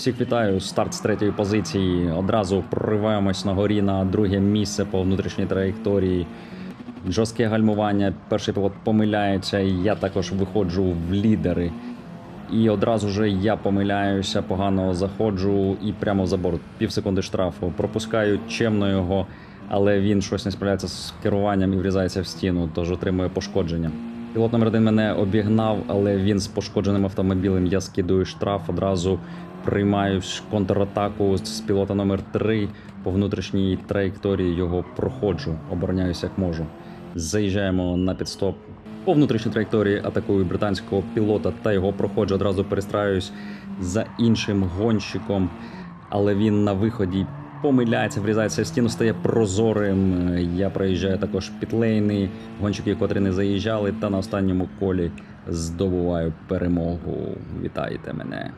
Всіх вітаю. Старт з третьої позиції. Одразу прориваємось на горі на друге місце по внутрішній траєкторії. Жорстке гальмування. Перший пілот помиляється. Я також виходжу в лідери. І одразу ж я помиляюся, погано заходжу і прямо за борт. Пів секунди штрафу. Пропускаю чемно його, але він щось не справляється з керуванням і врізається в стіну, тож отримує пошкодження. Пілот номер один мене обігнав, але він з пошкодженим автомобілем. Я скидую штраф, одразу приймаю контратаку з пілота номер 3 по внутрішній траєкторії його проходжу, обороняюся як можу. Заїжджаємо на підстоп. По внутрішній траєкторії атакую британського пілота та його проходжу. Одразу перестраюсь за іншим гонщиком, але він на виході помиляється, врізається в стіну, стає прозорим. Я проїжджаю також підлейни, гонщики, котрі не заїжджали, та на останньому колі здобуваю перемогу. Вітайте мене.